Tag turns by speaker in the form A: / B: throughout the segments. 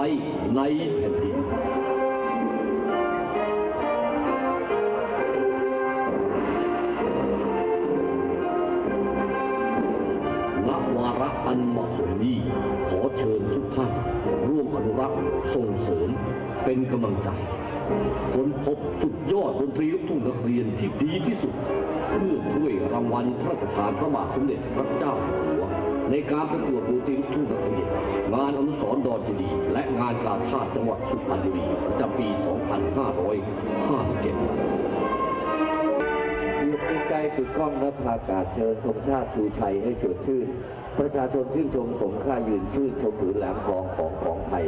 A: ว้ในแผ่
B: นดินณวาระอันเหมาะสมนี้ขอเชิญทุกท่านร่วมอนุรักษ์ส่งเสริมเป็นกำลังใจค้นพบสุดยอดดนตรีลูกทุ่งนักเรียนที่ดีที่สุด เพื่อถ้วยรางวัลพระราชทานพระบาทสมเด็จพระเจ้าอยู่หัว ในการประกวดดนตรีลูกทุ่งนักเรียนงานอนุสรณ์ดอนเจดีและงานกาชาติจังหวัดสุพรรณบุรีประจำปี 2557
C: หยุดใกล้ๆคือกล้องและพากาศเชิญธงชาติชูชัยให้เฉิดชื่น ประชาชนชื่นชมสมค่ายืนชื่นชมผืนแหลมทองของของไทย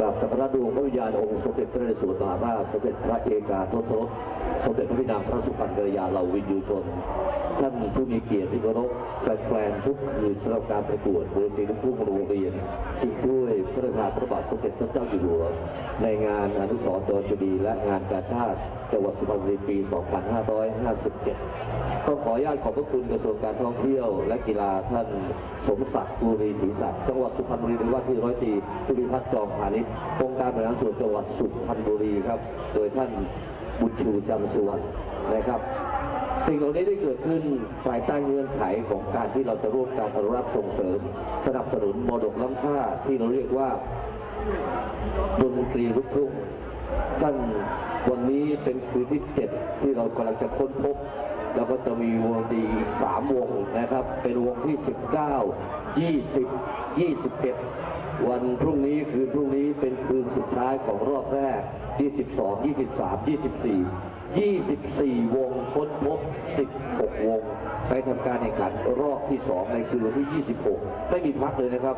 C: กับสักการะดวงพระวิญญาณองค์สมเด็จพระนเรศวรมหาราชสมเด็จพระเอกาทศรส สมเด็จพระพินางพระสุพรรณกัลยาเหล่าวินยูชน ท่านผู้มีเกียรติที่เคารพแฟนๆทุกคืนสำหรับการประกวดเวทีลูกทุ่งโรงเรียนชิงถ้วยพระราชทานพระบาทสมเด็จพระเจ้าอยู่หัว ในงานอนุสรณ์ดอนเจดีและงานกาชาติจังหวัดสุพรรณบุรีปี 2557 ต้องขออนุญาตขอบพระคุณกระทรวงการท่องเที่ยว และกีฬาท่านสมศักดิ์บุรีศรีศักดิ์จังหวัดสุพรรณบุรีหรือว่าที่ร้อยตีสุริพัฒน์จอมพาณิชย์องค์การบริหารส่วนจังหวัดสุพรรณบุรีครับ โดยท่าน บุญชูจำสุวรรณนะครับ สิ่งเหล่านี้ได้เกิดขึ้นภายใต้เงื่อนไขของการที่เราจะร่วมการอนุรักษ์ส่งเสริม สนับสนุนมรดกล้ำค่าที่เราเรียกว่าดนตรีลูกทุ่งท่านวันนี้เป็นคืนที่ 7 ที่เรากำลังจะค้นพบ แล้วก็จะมีวงดีอีก3วงนะครับ เป็นวงที่ 19 20 21 วันพรุ่งนี้คืนพรุ่งนี้เป็นคืนสุดท้ายของรอบแรก 22 23 24 24 วงค้นพบ 16 วง ไปทำการแข่งขันรอบที่ 2 ในคืนวันที่ 26 ไม่มีพักเลยนะครับ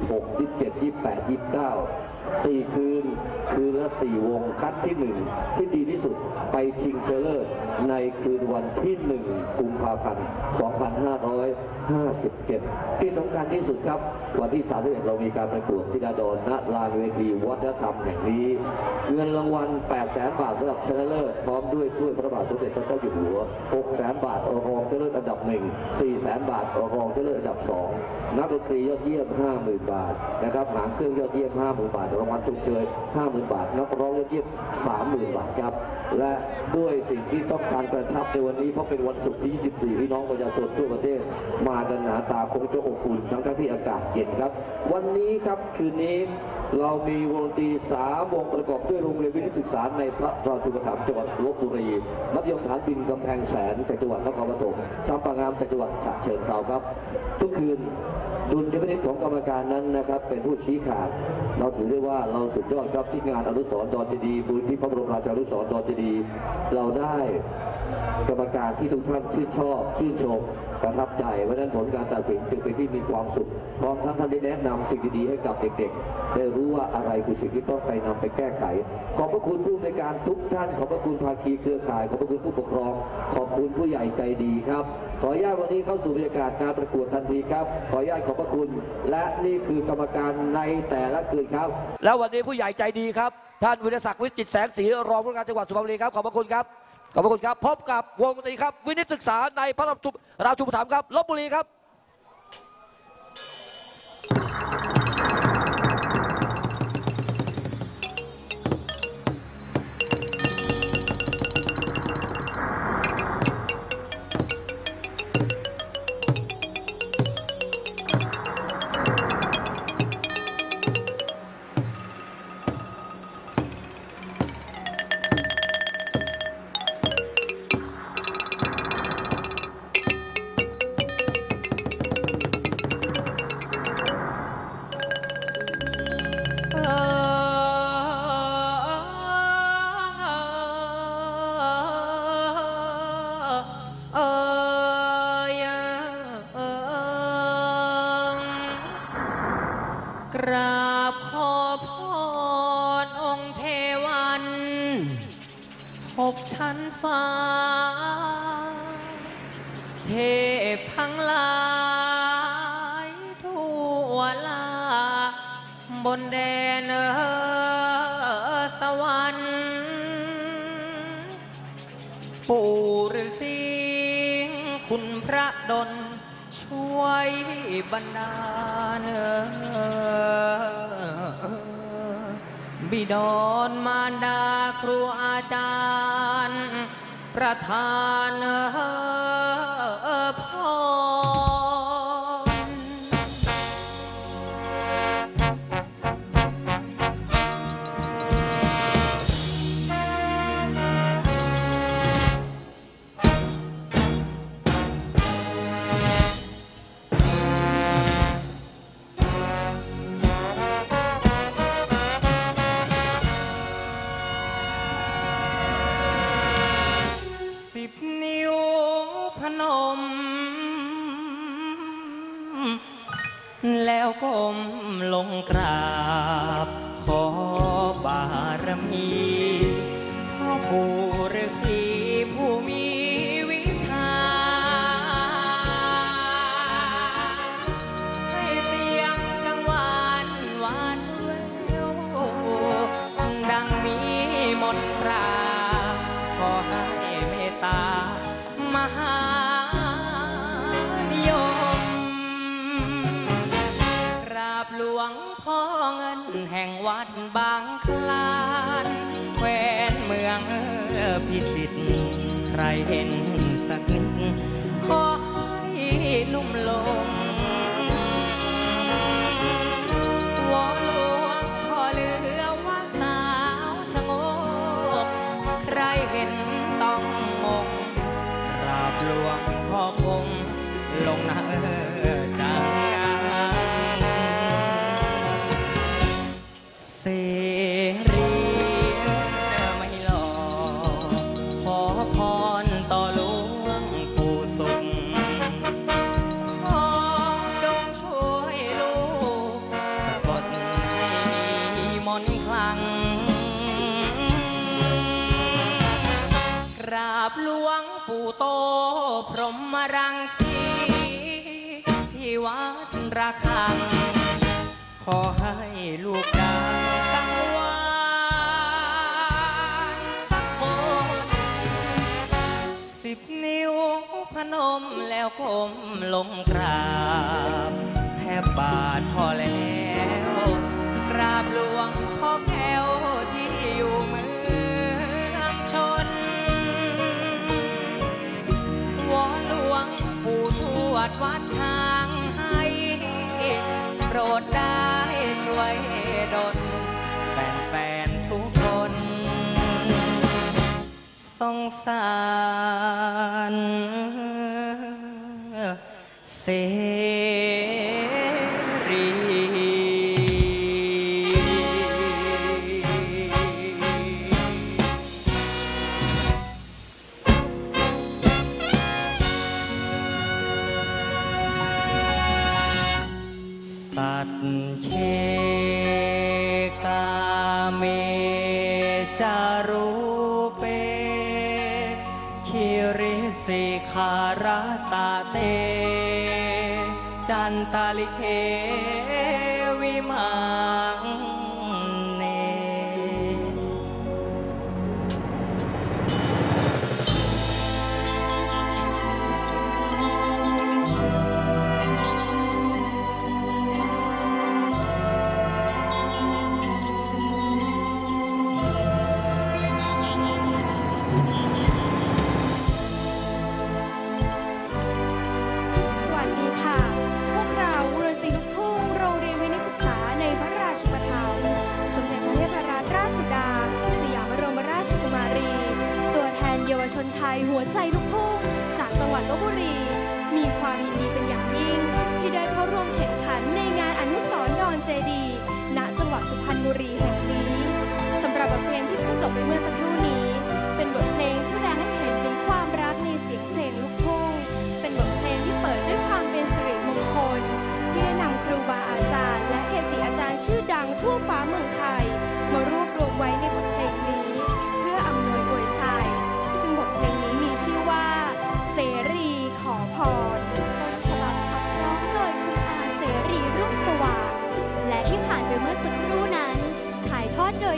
C: 26 27 28 29สี่คืน คืนละสี่วงคัดที่หนึ่งที่ดีที่สุดไปชิงเชลเลอร์ในคืนวันที่หนึ่งกุมภาพันธ์ 2557 ที่สำคัญที่สุดครับ วันที่ 31 เรามีการประกวดที่ดาดอนณลานเวทีวัฒนธรรมแห่งนี้ เงินรางวัล 8 แสนบาทสำหรับชนะเลิศพร้อมด้วยถ้วยพระบาทสมเด็จพระเจ้าอยู่หัว 6 แสนบาทรองชนะเลิศอันดับ 1 4 แสนบาทรองชนะเลิศอันดับ 2 นักดนตรียอดเยี่ยม 50,000 บาทนะครับหางเครื่องยอดเยี่ยม 50,000 บาทรางวัลชุมเชย50,000 บาท นักร้องยอดเยี่ยม 30,000 บาทครับ และด้วยสิ่งที่ต้องการกระชับในวันนี้เพราะเป็นวันศุกร์ที่ 24 พี่น้องประชาชนทั่วประเทศมากันหนาตาคงจะอบอุ่นทั้งทั้งที่อากาศเย็นครับ วันนี้ครับคืนนี้เรามีวงดนตรีสามวงประกอบด้วยโรงเรียนวิทยศึกษาในพระราชูปถัมภ์จังหวัดลบบุรีมัธยมฐานบินกำแพงแสนจากจังหวัดนครปฐมซัมปางามจากจังหวัดฉะเชิงเทราครับ ทุกคืนดุลยพินิจของกรรมการนั้นนะครับ เป็นผู้ชี้ขาด เราถือได้ว่าเราสุดยอดครับที่งานอนุสรณ์ดอนเจดีย์บุญที่พระบรมราชานุสรณ์ดอนเจดี เราได้ กรรมการที่ทุกท่านชื่นชอบชื่นชมประทับใจเพราะนั้นผลการตัดสินจึงเป็นที่มีความสุขพร้อมทั้งท่านได้แนะนำสิ่งดีๆให้กับเด็กๆ ได้รู้ว่าอะไรคือสิ่งที่ต้องไปนำไปแก้ไข ขอบพระคุณผู้ในการทุกท่าน ขอบพระคุณภาคีเครือข่าย ขอบพระคุณผู้ปกครอง ขอบคุณผู้ใหญ่ใจดีครับ ขออนุญาตวันนี้เข้าสู่บรรยากาศการประกวดทันทีครับ ขออนุญาตขอบพระคุณ และนี่คือกรรมการในแต่ละคืนครับ
D: แล้ววันนี้ผู้ใหญ่ใจดีครับ ท่านวิทยศักดิ์วิจิตแสงสีรองผู้การจังหวัดสุพรรณบุรีครับ ขอบพระคุณครับ ขอบคุณครับพบกับวงดนตรีครับ วินิจศึกษาในพระราชูปถัมภ์ครับลบบุรีครับ
A: ชั้นฟ้า เทพทั้งหลายทั่วลา บนแดนเอ บิดอนมารดาครูอาจารย์ ประธานเอ แล้วก้มลงกราบขอบารมี แห่งวัดบางคลานแควนเมืองพิจิตรใครเห็นสักนิดขอให้นุ่มลง แล้วก้มลงกราบ แทบบาดพอแล้ว กราบหลวงพ่อแก้วที่อยู่เมืองชน วอนหลวงปู่ทวดวัดช้างให้โปรดได้ช่วยดลแฟนๆทุกคนสงสาร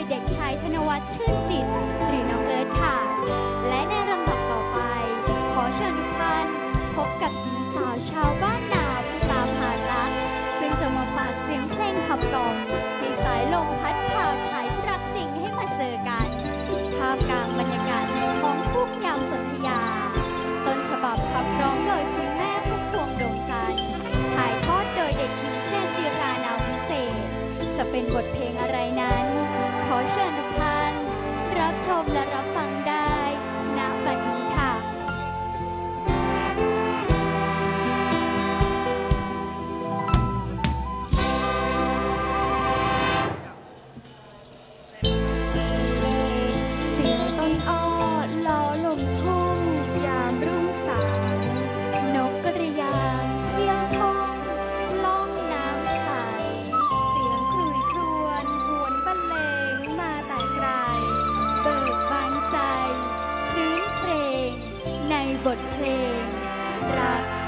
A: เด็
E: กชายธนวัฒน์ชื่นจิต หรือน้องเอิร์ธค่ะ และในลำดับต่อไป ขอเชิญทุกท่านพบกับหญิงสาวชาวบ้านนาผู้ตาผ่ารัก ซึ่งจะมาฝากเสียงเพลงขับกล่อมให้สายลมพัดพาชายที่รักจริงให้มาเจอกันท่ามกลางบรรยากาศของทุ่งยามสนธยา ต้นฉบับขับร้องโดยคุณแม่ผู้พวงดวงจันทร์ถ่ายทอดโดยเด็กหญิงแจนจิรานาวิเศษ จะเป็นบทเพลงอะไรนั้น รับชมและรับฟัง บทเพลงรัก